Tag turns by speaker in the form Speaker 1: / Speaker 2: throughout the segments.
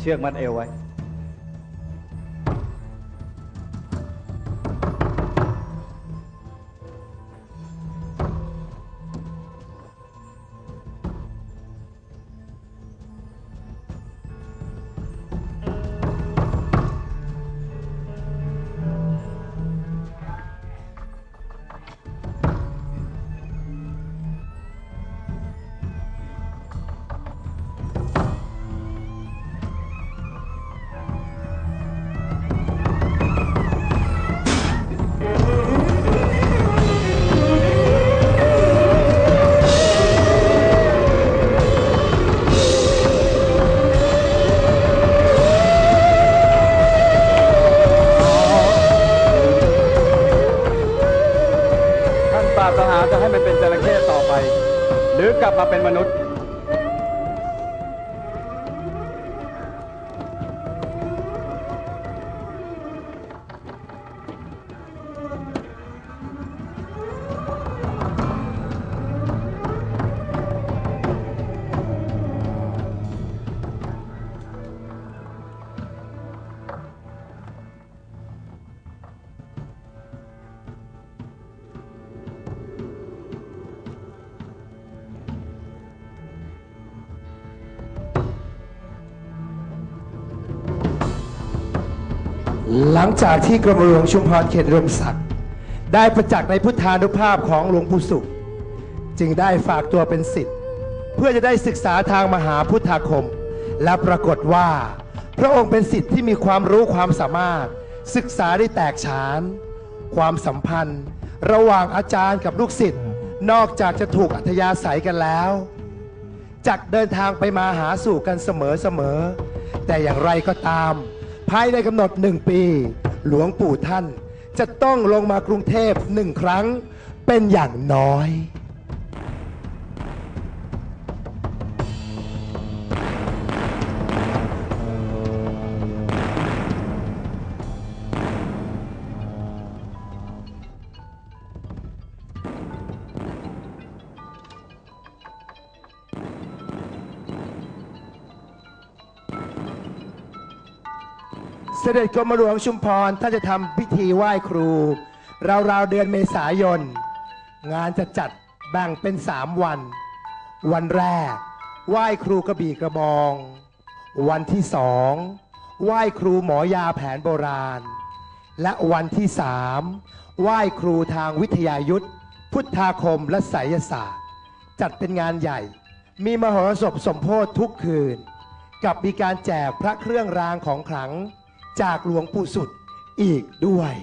Speaker 1: เชือกมัดเอวไว้ อ หลั
Speaker 2: งจากที่กรมหลวงชุมพรเขตรวมศักดิ์ได้ประจักษ์ในพุทธานุภาพของหลวงปู่สุข จึงได้ฝากตัวเป็นศิษย์เพื่อจะได้ศึกษาทางมหาพุทธาคม และปรากฏว่า พระองค์เป็นศิษย์ที่มีความรู้ความสามารถ ศึกษาได้แตกฉาน ความสัมพันธ์ ระหว่างอาจารย์กับลูกศิษย์นอกจากจะถูกอัธยาศัยกันแล้วจักเดินทางไปมาหาสู่กันเสมอเสมอ แต่อย่างไรก็ตาม ภายในกำหนดหนึ่งปี หลวงปู่ท่านจะต้องลงมากรุงเทพหนึ่งครั้งเป็นอย่างน้อย เสด็จกรมหลวงชุมพรท่านจะทำพิธีไหว้ครู ราวๆเดือนเมษายน งานจะจัดแบ่งเป็นสามวัน วันแรก ไหว้ครูกระบี่กระบอง วันที่สองไหว้ครูหมอยาแผนโบราณ และวันที่สามไหว้ครูทางวิทยายุทธพุทธาคมและไสยศาสตร์ จัดเป็นงานใหญ่ มีมหรสพสมโพธทุกคืน กับมีการแจกพระเครื่องรางของขลัง จากหลวงปู่สุดอีกด้วย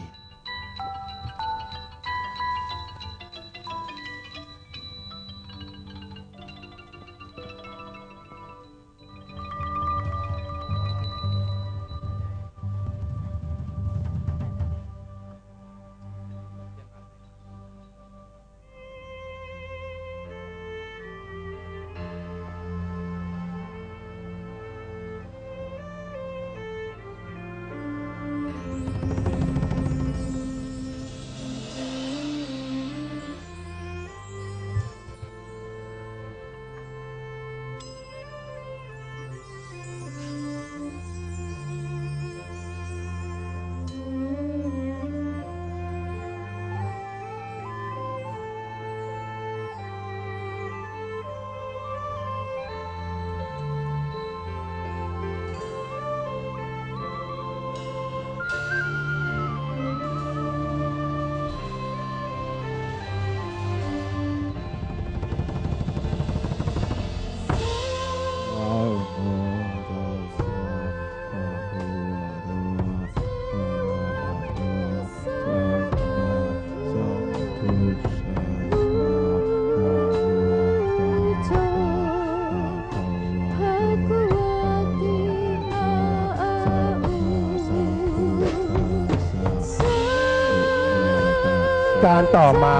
Speaker 2: การต่อมา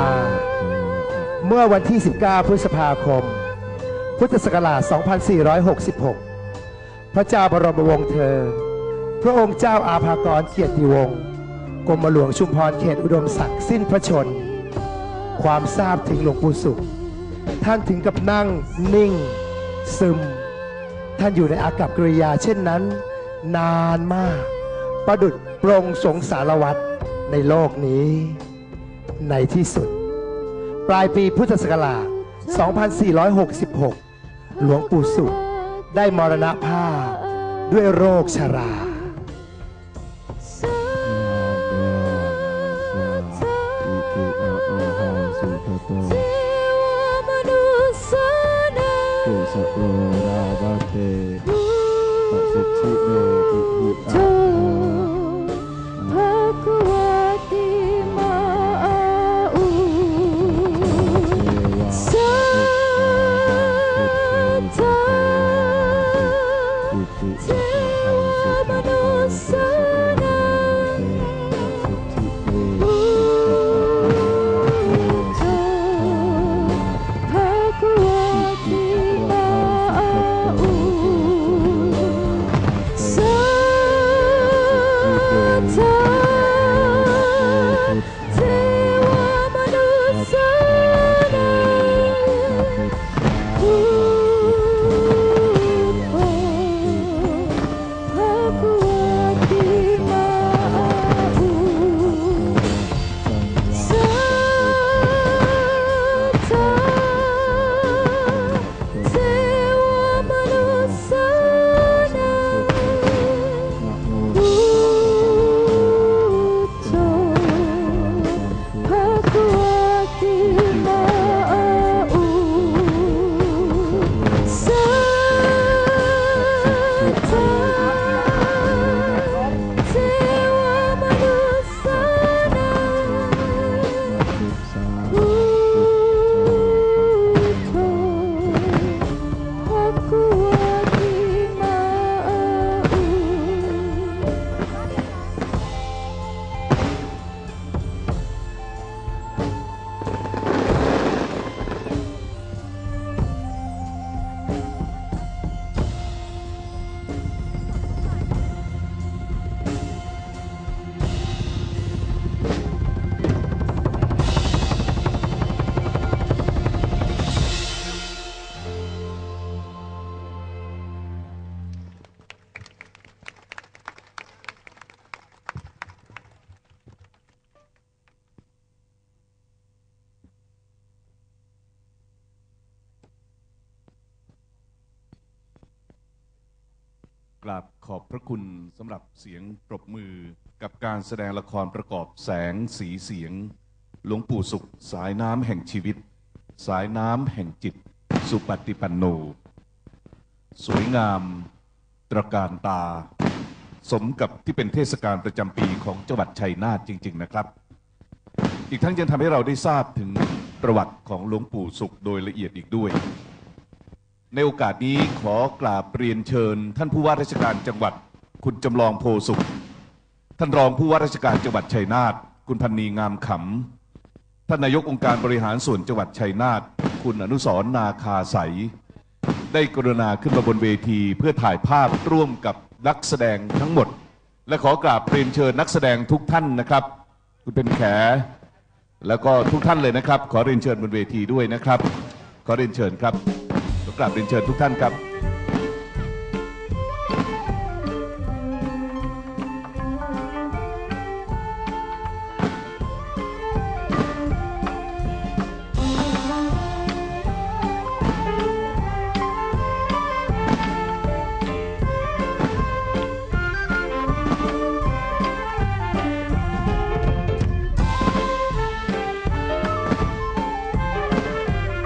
Speaker 2: เมื่อวันที่ 19 พฤษภาคม พุทธศักราช 2466 พระเจ้าบรมวงศ์เธอ พระองค์เจ้าอาภากรเกียรติวงศ์กรมหลวงชุมพรเขตอุดมศักดิ์สิ้นพระชน ความทราบถึงหลวงปู่สุข ท่านถึงกับนั่งนิ่ง ซึม ท่านอยู่ในอากับกริยาเช่นนั้น นานมาก ประดุดปรงสงสารวัตรในโลกนี้ ในที่สุด ปลายปีพุทธศักราช 2466 หลวงปู่สุขได้มรณภาพด้วยโรคชรา
Speaker 3: อิติอะอะ อิติ
Speaker 4: กราบขอบพระคุณสำหรับเสียงปรบมือกับการแสดงละครประกอบแสงสีเสียง หลวงปู่สุข สายน้ำแห่งชีวิต สายน้ำแห่งจิต สุปฏิปันโน สวยงาม ตระการตา สมกับที่เป็นเทศกาลประจำปีของจังหวัดชัยนาทจริง ๆ นะครับ อีกทั้งยังทำให้เราได้ทราบถึงประวัติของหลวงปู่สุขโดยละเอียดอีกด้วย ในโอกาสนี้ขอกราบเรียนเชิญ ท่านผู้ว่าราชการจังหวัด คุณจำลองโพสุข ท่านรองผู้ว่าราชการจังหวัดชัยนาทคุณพันนีงามขำท่านนายกองค์การบริหารส่วนจังหวัดชัยนาทคุณอนุสรนาคาใสได้กรุณาขึ้นมาบนเวที เพื่อถ่ายภาพร่วมกับนักแสดงทั้งหมด และขอกราบเรียนเชิญนักแสดงทุกท่านนะครับ คุณเป็นแข แล้วก็ทุกท่านเลยนะครับ ขอเรียนเชิญบนเวทีด้วยนะครับ ขอเรียนเชิญครับ กราบเรียนเชิญทุกท่านครับ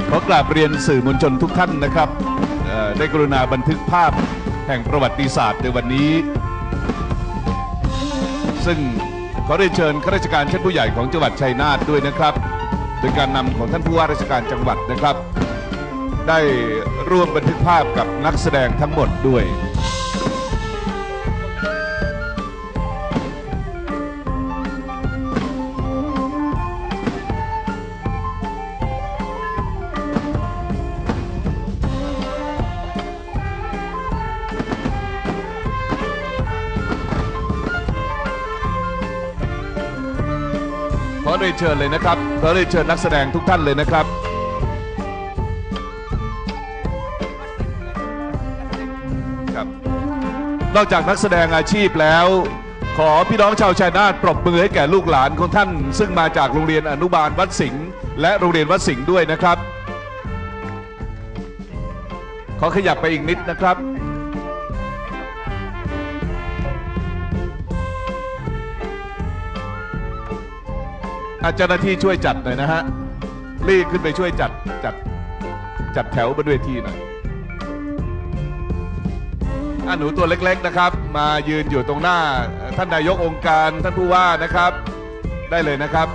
Speaker 4: ขอกราบเรียนสื่อมวลชนทุกท่านนะครับได้กรุณาบันทึกภาพแห่งประวัติศาสตร์ในวันนี้ ซึ่งขอได้เชิญข้าราชการชั้นผู้ใหญ่ของจังหวัดชัยนาทด้วยนะครับ โดยการนำของท่านผู้ว่าราชการจังหวัดนะครับ ได้ร่วมบันทึกภาพกับนักแสดงทั้งหมดด้วย เรียนเชิญเลยนะครับขอเรียนเชิญนักแสดงทุกท่านเลยนะครับ ครับ นอกจากนักแสดงอาชีพแล้ว ขอพี่น้องชาวชัยนาทปรบมือให้แก่ลูกหลานของท่าน ซึ่งมาจากโรงเรียนอนุบาลวัดสิงห์และโรงเรียนวัดสิงห์ด้วยนะครับ ขอขยับไปอีกนิดนะครับ อาเจ้าหน้าที่ช่วยจัดหน่อยนะฮะรีบขึ้นไปช่วยจัดจัดจัดแถวบนเวทีหน่อยอะหนูตัวเล็กๆนะครับ มายืนอยู่ตรงหน้าท่านนายกองค์การท่านผู้ว่านะครับ ได้เลยนะครับ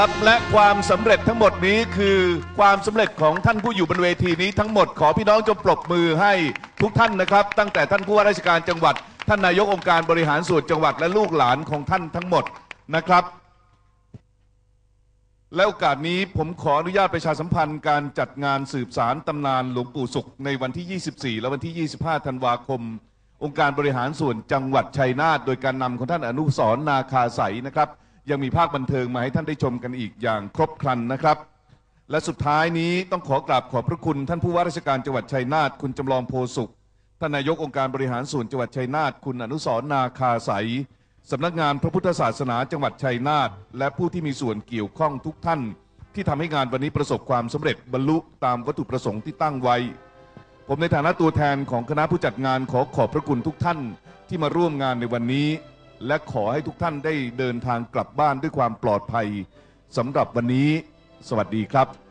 Speaker 4: ครับ และความสำเร็จทั้งหมดนี้คือความสำเร็จของท่านผู้อยู่บนเวทีนี้ทั้งหมดขอพี่น้องจงปรบมือให้ทุกท่านนะครับ ตั้งแต่ท่านผู้ว่าราชการจังหวัด ท่านนายกองค์การบริหารส่วนจังหวัดและลูกหลานของท่านทั้งหมดนะครับ และโอกาสนี้ผมขออนุญาตประชาสัมพันธ์การจัดงานสืบสารตำนานหลวงปู่สุขในวันที่ 24 และวันที่ 25 ธันวาคม องค์การบริหารส่วนจังหวัดชัยนาทโดยการนำของท่านอนุสรณ์นาคาใสนะครับ ยังมีภาคบันเทิงมาให้ท่านได้ชมกันอีกอย่างครบครันนะครับ และสุดท้ายนี้ต้องขอกราบขอบพระคุณท่านผู้ว่าราชการจังหวัดชัยนาทคุณจำลองโพสุขท่านนายกองค์การบริหารส่วนจังหวัดชัยนาทคุณอนุสรนาคาใสสำนักงานพระพุทธศาสนาจังหวัดชัยนาทและผู้ที่มีส่วนเกี่ยวข้องทุกท่าน ที่ทำให้งานวันนี้ประสบความสำเร็จบรรลุตามวัตถุประสงค์ที่ตั้งไว้ ผมในฐานะตัวแทนของคณะผู้จัดงานขอขอบพระคุณทุกท่านที่มาร่วมงานในวันนี้ และขอให้ทุกท่านได้เดินทางกลับบ้านด้วยความปลอดภัยสำหรับวันนี้ สวัสดีครับ